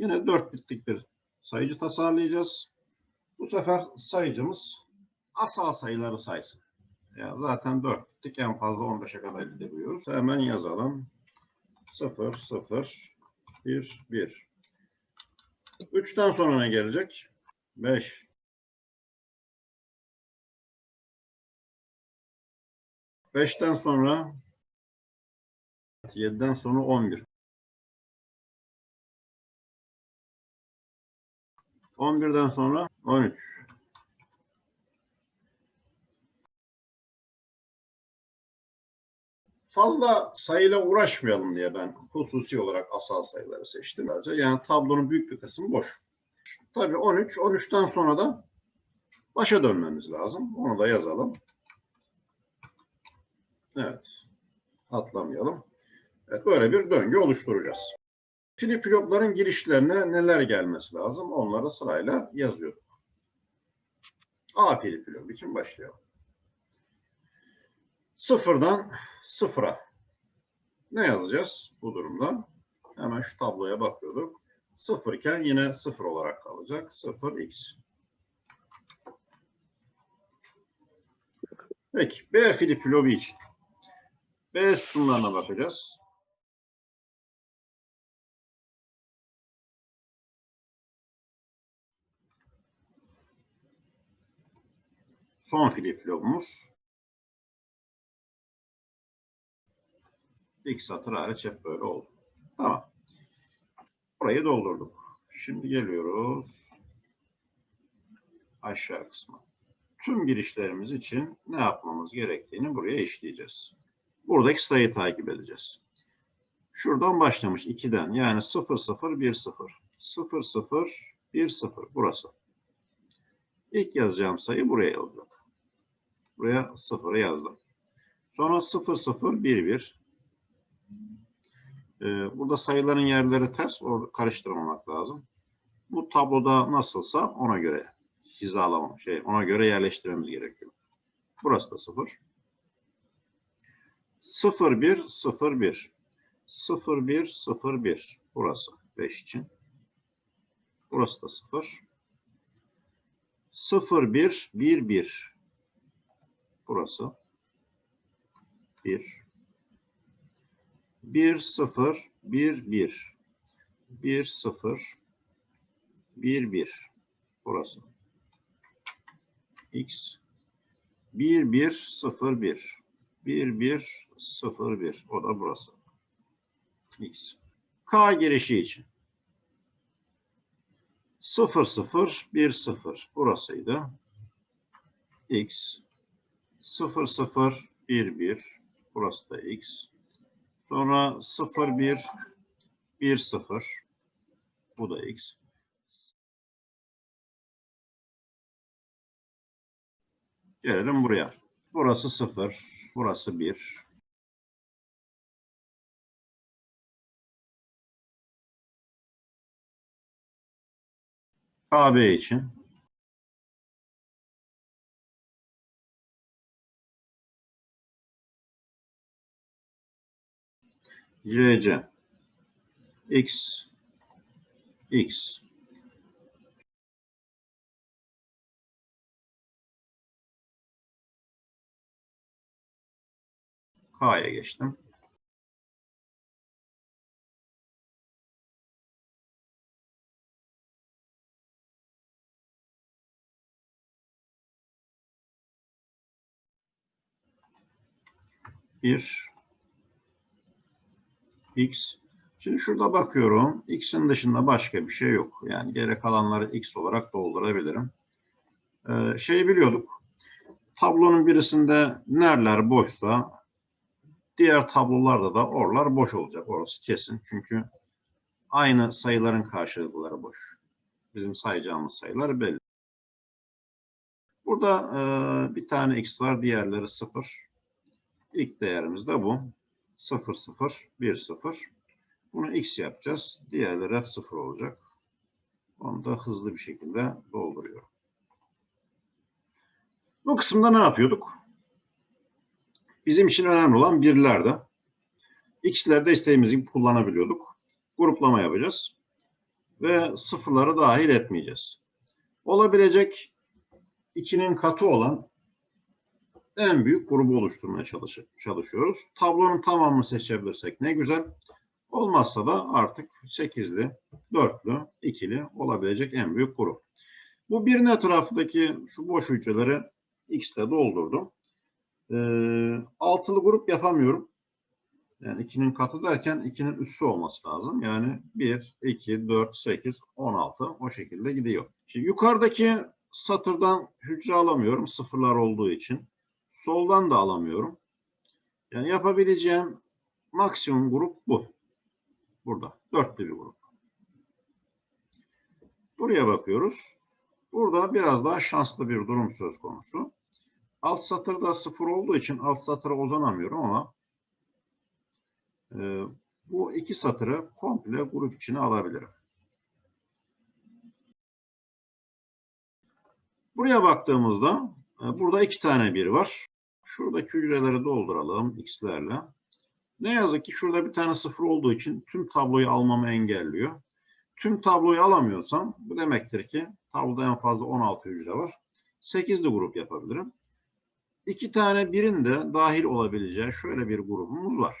Yine 4 bitlik bir sayıcı tasarlayacağız. Bu sefer sayıcımız asal sayıları saysın. Ya zaten 4 bitlik en fazla 15'e kadar gidebiliyoruz. Hemen yazalım. 0, 0, 1, 1. 3'ten sonra ne gelecek? 5. 5'ten sonra 7'den sonra 11. 11'den sonra 13. Fazla sayıyla uğraşmayalım diye ben hususi olarak asal sayıları seçtim. Yani tablonun büyük bir kısmı boş. Tabii 13, 13'ten sonra da başa dönmemiz lazım. Onu da yazalım. Evet. Atlamayalım. Evet, böyle bir döngü oluşturacağız. Filipilopların girişlerine neler gelmesi lazım? Onları sırayla yazıyorduk. A filipilop için başlayalım. Sıfırdan sıfıra. Ne yazacağız bu durumda? Hemen şu tabloya bakıyorduk. Sıfır iken yine sıfır olarak kalacak. Sıfır x. Peki B filipilobu için. B sütunlarına bakacağız. Son filipilobumuz. İlk satır hariç hep böyle oldu. Tamam. Burayı doldurduk. Şimdi geliyoruz aşağı kısma. Tüm girişlerimiz için ne yapmamız gerektiğini buraya işleyeceğiz. Buradaki sayıyı takip edeceğiz. Şuradan başlamış 2'den yani 0 0 1 0. 0 0 1 0 burası. İlk yazacağım sayı buraya olacak. Buraya 0'ı yazdım. Sonra 0 0 1 1. Ee, burada sayıların yerleri ters. Orada karıştırmamak lazım. Bu tabloda nasılsa ona göre hizalama şey ona göre yerleştirmemiz gerekiyor. Burası da 0. 0 1 0 1. 0 1 0 1. Burası 5 için. Burası da 0. 0 1 1 1. Burası 1. 1 0 1 1. 1 0 1 1. Burası. X 1 1 0 1. 1 1 0 1. O da burası. X. K girişi için. 0 0 1 0. Burasıydı. X. 0 0 1 1. Burası da X. Sonra 0 1 1 0. Bu da X. Gelelim buraya. Burası 0. Burası 1. AB için CC X. X. K'ya geçtim. Bir X. Şimdi şurada bakıyorum. X'in dışında başka bir şey yok. Yani gerek alanları X olarak doldurabilirim. Ee, şeyi biliyorduk. Tablonun birisinde nerler boşsa diğer tablolarda da orlar boş olacak. Orası kesin. Çünkü aynı sayıların karşılıkları boş. Bizim sayacağımız sayılar belli. Burada e, bir tane x var. Diğerleri 0. İlk değerimiz de bu. 0, 0, 1, 0. Bunu x yapacağız. Diğerleri hep 0 olacak. Onu da hızlı bir şekilde dolduruyorum. Bu kısımda ne yapıyorduk? Bizim için önemli olan birlerde. X'lerde istediğimiz gibi kullanabiliyorduk. Gruplama yapacağız. ve sıfırları dahil etmeyeceğiz. Olabilecek 2'nin katı olan en büyük grubu oluşturmaya çalış- çalışıyoruz. Tablonun tamamını seçebilirsek ne güzel. Olmazsa da artık 8'li, 4'lü, 2'li olabilecek en büyük grup. Bu birin etrafındaki şu boş hücreleri X'le doldurdum. Ee, altılı grup yapamıyorum. Yani 2'nin katı derken 2'nin üssü olması lazım. Yani 1, 2, 4, 8, 16 o şekilde gidiyor. Şimdi yukarıdaki satırdan hücre alamıyorum sıfırlar olduğu için. Soldan da alamıyorum. Yani yapabileceğim maksimum grup bu. Burada. Dörtlü bir grup. Buraya bakıyoruz. Burada biraz daha şanslı bir durum söz konusu. Alt satırda sıfır olduğu için alt satıra uzanamıyorum ama e, bu iki satırı komple grup içine alabilirim. Buraya baktığımızda burada iki tane bir var. Şuradaki hücreleri dolduralım x'lerle. Ne yazık ki şurada bir tane sıfır olduğu için tüm tabloyu almamı engelliyor. Tüm tabloyu alamıyorsam bu demektir ki tabloda en fazla 16 hücre var. 8'li grup yapabilirim. İki tane birin de dahil olabileceği şöyle bir grubumuz var.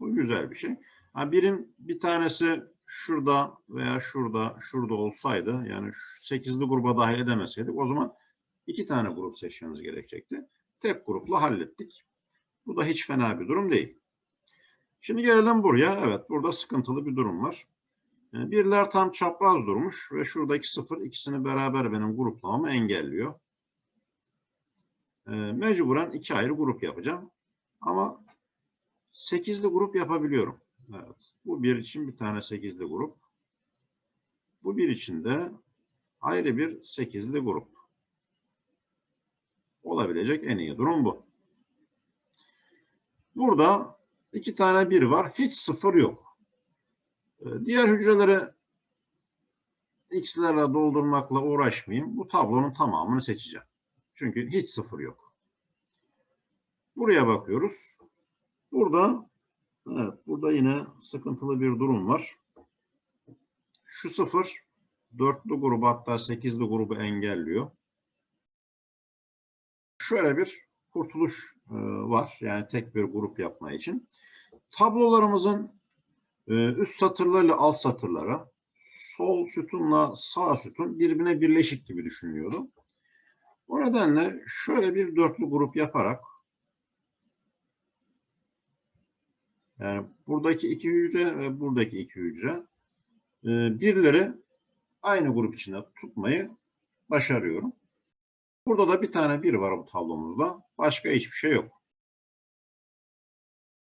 Bu güzel bir şey. Ha, birin bir tanesi şurada veya şurada, şurada olsaydı yani 8'li gruba dahil edemeseydik o zaman iki tane grup seçmemiz gerekecekti. Tek grupla hallettik. Bu da hiç fena bir durum değil. Şimdi gelelim buraya. Evet burada sıkıntılı bir durum var. E, Birler tam çapraz durmuş ve şuradaki sıfır ikisini beraber benim gruplamamı engelliyor. E, Mecburen iki ayrı grup yapacağım. Ama sekizli grup yapabiliyorum. Evet. Bu bir için bir tane sekizli grup. Bu bir için de ayrı bir sekizli grup. Olabilecek en iyi durum bu. Burada iki tane bir var. Hiç sıfır yok. Ee, Diğer hücreleri x'lerle doldurmakla uğraşmayayım. Bu tablonun tamamını seçeceğim. Çünkü hiç sıfır yok. Buraya bakıyoruz. Burada evet, burada yine sıkıntılı bir durum var. Şu sıfır dörtlü grubu hatta sekizli grubu engelliyor. Şöyle bir kurtuluş e, var. Yani tek bir grup yapma için. Tablolarımızın e, üst satırlarıyla alt satırlara, sol sütunla sağ sütun birbirine birleşik gibi düşünüyordum. O nedenle şöyle bir dörtlü grup yaparak yani buradaki iki hücre ve buradaki iki hücre e, birleri aynı grup içinde tutmayı başarıyorum. Burada da bir tane bir var bu tablomuzda. Başka hiçbir şey yok.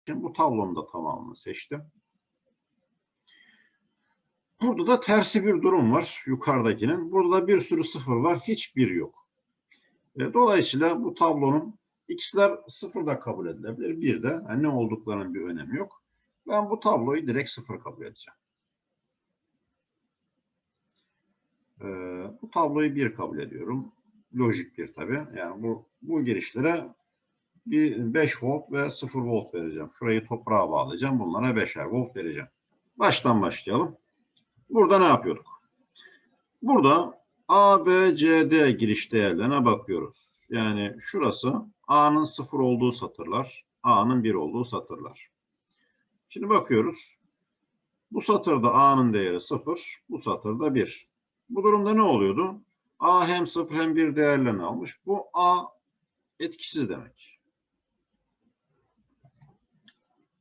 Şimdi bu tablonun da tamamını seçtim. Burada da tersi bir durum var yukarıdakinin. Burada bir sürü sıfır var, hiçbir yok. E, Dolayısıyla bu tablonun x'ler sıfır da kabul edilebilir. Bir de yani ne olduklarının bir önemi yok. Ben bu tabloyu direkt sıfır kabul edeceğim. E, bu tabloyu bir kabul ediyorum. Lojik bir tabii. Yani bu, bu girişlere bir 5 volt ve 0 volt vereceğim. Şurayı toprağa bağlayacağım. Bunlara 5'er volt vereceğim. Baştan başlayalım. Burada ne yapıyorduk? Burada A, B, C, D giriş değerlerine bakıyoruz. Yani şurası A'nın 0 olduğu satırlar, A'nın 1 olduğu satırlar. Şimdi bakıyoruz. Bu satırda A'nın değeri 0, bu satırda 1. Bu durumda ne oluyordu? A hem 0 hem 1 değerlerini almış. Bu A etkisiz demek.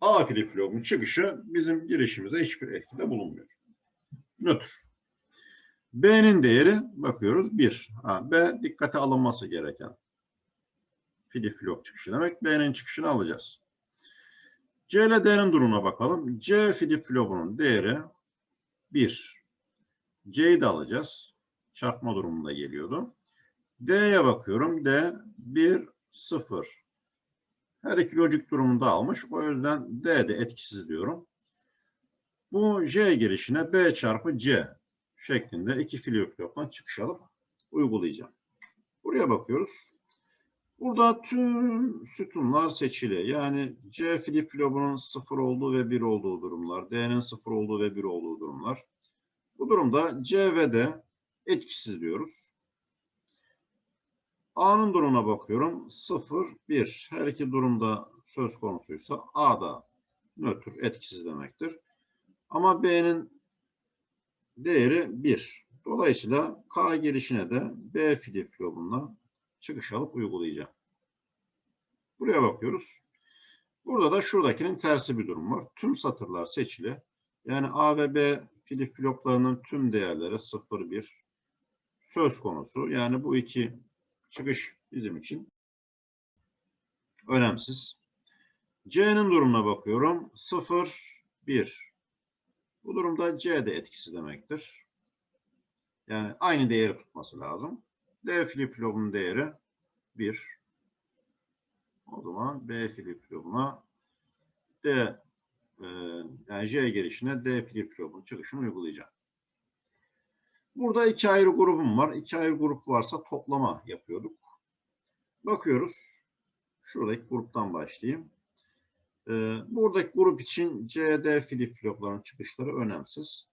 A flip flop'un çıkışı bizim girişimize hiçbir etkide bulunmuyor. Nötr. B'nin değeri bakıyoruz 1. Ha, B dikkate alınması gereken flip flop çıkışı demek. B'nin çıkışını alacağız. C ile D'nin durumuna bakalım. C flip flop'unun değeri 1. C'yi de alacağız. Çarpma durumunda geliyordu. D'ye bakıyorum. D 1 0. Her iki lojik durumunda almış. O yüzden D de etkisiz diyorum. Bu J girişine B çarpı C şeklinde iki flip flop'tan çıkış alıp uygulayacağım. Buraya bakıyoruz. Burada tüm sütunlar seçili. Yani C flip flop'unun 0 olduğu ve 1 olduğu durumlar, D'nin 0 olduğu ve 1 olduğu durumlar. Bu durumda C ve D etkisiz diyoruz. A'nın durumuna bakıyorum. 0, 1. Her iki durumda söz konusuysa A da nötr, etkisiz demektir. Ama B'nin değeri 1. Dolayısıyla K girişine de B flip flop'undan çıkış alıp uygulayacağım. Buraya bakıyoruz. Burada da şuradakinin tersi bir durum var. Tüm satırlar seçili. Yani A ve B flip floplarının tüm değerleri 0, 1 söz konusu. Yani bu iki çıkış bizim için önemsiz. C'nin durumuna bakıyorum. 0, 1. Bu durumda C de etkisi demektir. Yani aynı değeri tutması lazım. D flip flop'un değeri 1. O zaman B flip flop'una D e, yani J girişine D flip flop'un çıkışını uygulayacağım. Burada iki ayrı grubum var. İki ayrı grup varsa toplama yapıyorduk. Bakıyoruz. Şuradaki gruptan başlayayım. Ee, buradaki grup için CD flip flopların çıkışları önemsiz.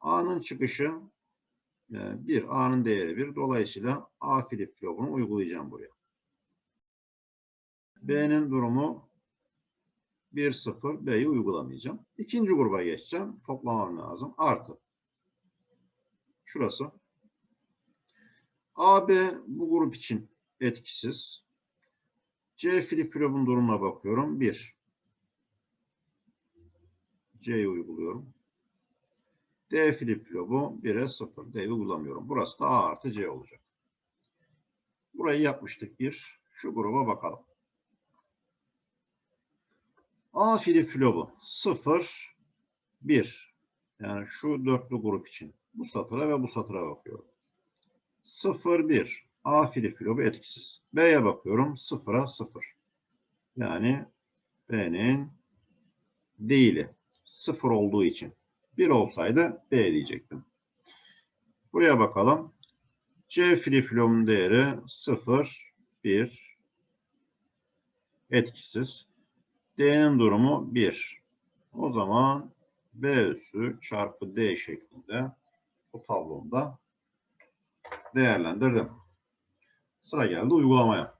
A'nın çıkışı bir A'nın değeri bir. Dolayısıyla A flip flopunu uygulayacağım buraya. B'nin durumu 1 0 B'yi uygulamayacağım. İkinci gruba geçeceğim. Toplamam lazım. Artı. Şurası. AB bu grup için etkisiz. C flip flop'un durumuna bakıyorum. 1. C'yi uyguluyorum. D flip flop'u 1'e 0. D'yi uygulamıyorum. Burası da A artı C olacak. Burayı yapmıştık bir. Şu gruba bakalım. A flip flop'u 0, 1. Yani şu dörtlü grup için. Bu satıra ve bu satıra bakıyorum. 0, 1. A flip flop'u etkisiz. B'ye bakıyorum. 0'a 0. Yani B'nin değili. 0 olduğu için. 1 olsaydı B diyecektim. Buraya bakalım. C flip flop'un değeri 0, 1. Etkisiz. D'nin durumu 1. O zaman B üssü çarpı D şeklinde bu tablomda değerlendirdim. Sıra geldi uygulamaya.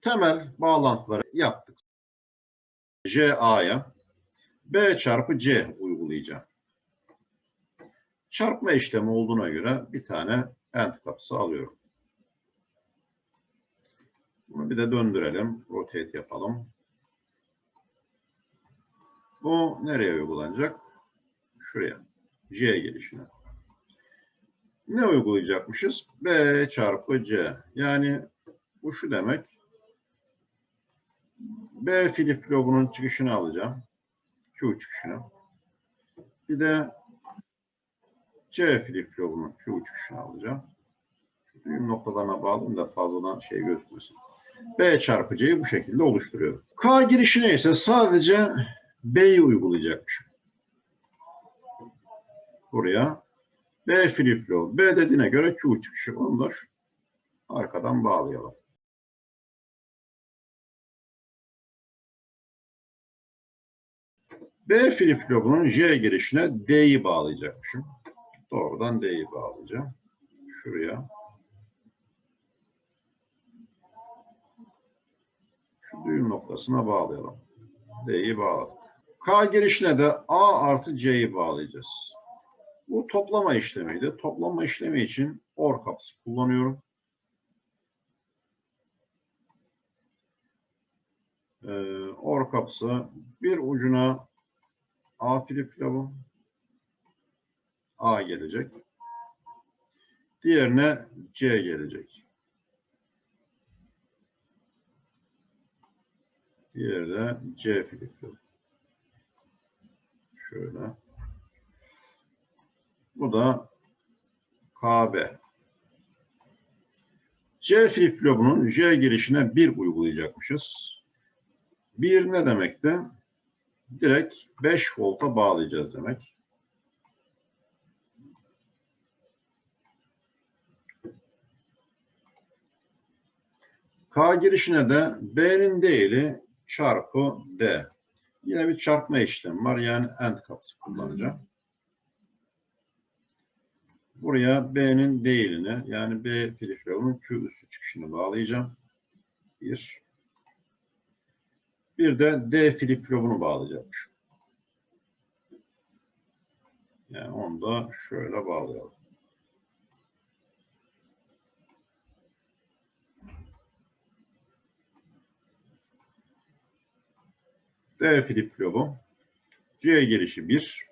Temel bağlantıları yaptık. J A'ya B çarpı C uygulayacağım. Çarpma işlemi olduğuna göre bir tane end kapısı alıyorum. Bunu bir de döndürelim. Rotate yapalım. Bu nereye uygulanacak? Şuraya. C gelişine. Ne uygulayacakmışız? B çarpı C. Yani bu şu demek. B flip flop'unun çıkışını alacağım. Q çıkışını. Bir de C flip flop'unun Q çıkışını alacağım. Düğüm noktalarına bağlayayım da fazladan şey gözükmesin. B çarpı C'yi bu şekilde oluşturuyorum. K girişine ise sadece B'yi uygulayacakmışım. Buraya B flip flop. B dediğine göre Q çıkışı. Onu da şu arkadan bağlayalım. B flip flop'unun J girişine D'yi bağlayacakmışım. Doğrudan D'yi bağlayacağım. Şuraya. Şu düğüm noktasına bağlayalım. D'yi bağladık. K girişine de A artı C'yi bağlayacağız. Bu toplama işlemiydi. Toplama işlemi için OR kapısı kullanıyorum. Ee, OR kapısı bir ucuna A flip flop'u A gelecek. Diğerine C gelecek. Diğeri de C flip flop. Şöyle. Bu da KB. C flip flop'unun J girişine 1 uygulayacakmışız. 1 ne demekti? Direkt 5 volta bağlayacağız demek. K girişine de B'nin değili çarpı D. Yine bir çarpma işlemi var. Yani AND kapısı kullanacağım. Buraya B'nin değilini yani B flip-flop'un Q üssü çıkışını bağlayacağım. Bir. Bir de D flip-flop'unu bağlayacağım. Yani onu da şöyle bağlayalım. D flip-flop'u C girişi 1.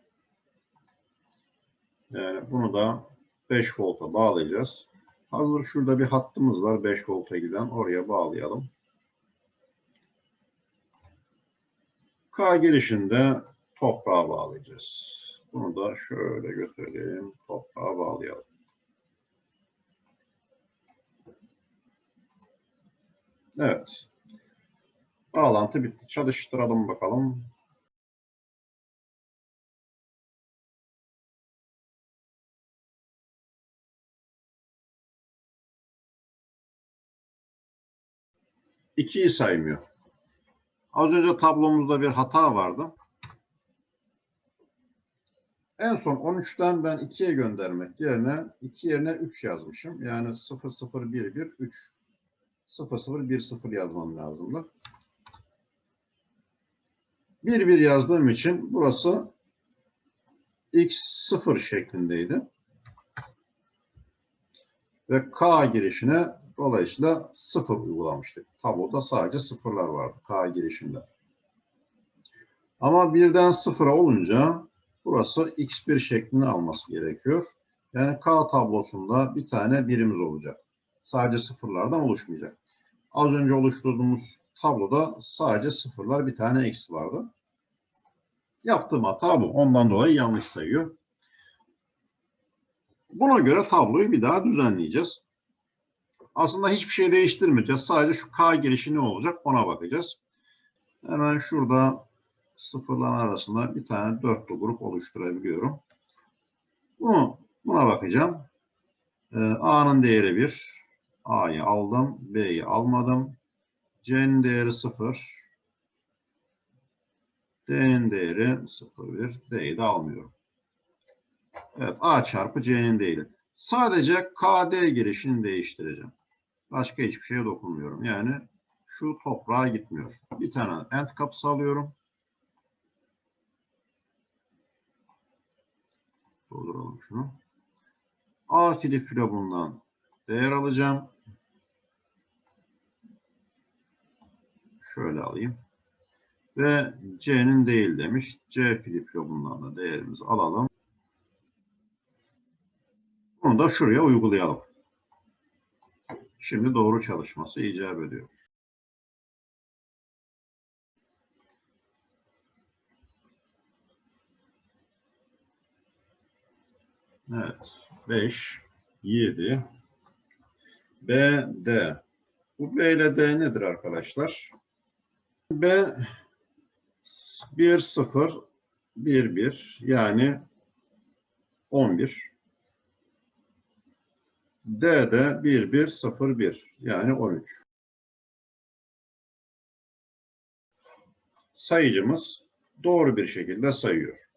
Yani bunu da 5 volta bağlayacağız. Hazır şurada bir hattımız var 5 volta giden. Oraya bağlayalım. K girişinde toprağa bağlayacağız. Bunu da şöyle götürelim. Toprağa bağlayalım. Evet. Bağlantı bitti. Çalıştıralım bakalım. İkiyi saymıyor. Az önce tablomuzda bir hata vardı. En son 13'ten ben 2'ye göndermek yerine 2 yerine 3 yazmışım. Yani 0 0 1 1 3 0 0 1 0 yazmam lazımdı. 1 1 yazdığım için burası x 0 şeklindeydi. Ve k girişine dolayısıyla 0 uygulamıştık. Tabloda sadece sıfırlar vardı k girişinde. Ama birden sıfıra olunca burası x1 şeklini alması gerekiyor. Yani k tablosunda bir tane birimiz olacak. Sadece sıfırlardan oluşmayacak. Az önce oluşturduğumuz tabloda sadece sıfırlar bir tane x vardı. Yaptığım hata bu. Ondan dolayı yanlış sayıyor. Buna göre tabloyu bir daha düzenleyeceğiz. Aslında hiçbir şey değiştirmeyeceğiz. Sadece şu k girişi ne olacak ona bakacağız. Hemen şurada sıfırlar arasında bir tane dörtlü grup oluşturabiliyorum. Bunu, buna bakacağım. Ee, A'nın değeri 1. A'yı aldım. B'yi almadım. C'nin değeri 0. D'nin değeri 0,1. D'yi de almıyorum. Evet A çarpı C'nin değeri. Sadece KD girişini değiştireceğim. Başka hiçbir şeye dokunmuyorum. Yani şu toprağa gitmiyor. Bir tane end kapısı alıyorum. Dolduralım şunu. A flip flop'undan değer alacağım. Şöyle alayım. Ve C'nin değil demiş. C flip flop'undan da değerimizi alalım. Bunu da şuraya uygulayalım. Şimdi doğru çalışması icap ediyor. Evet. 5, 7, B, D. Bu B ile D nedir arkadaşlar? B 1, 0, 1, 1 yani 11. D de 1, 1, 0, 1 yani 13. Sayıcımız doğru bir şekilde sayıyor.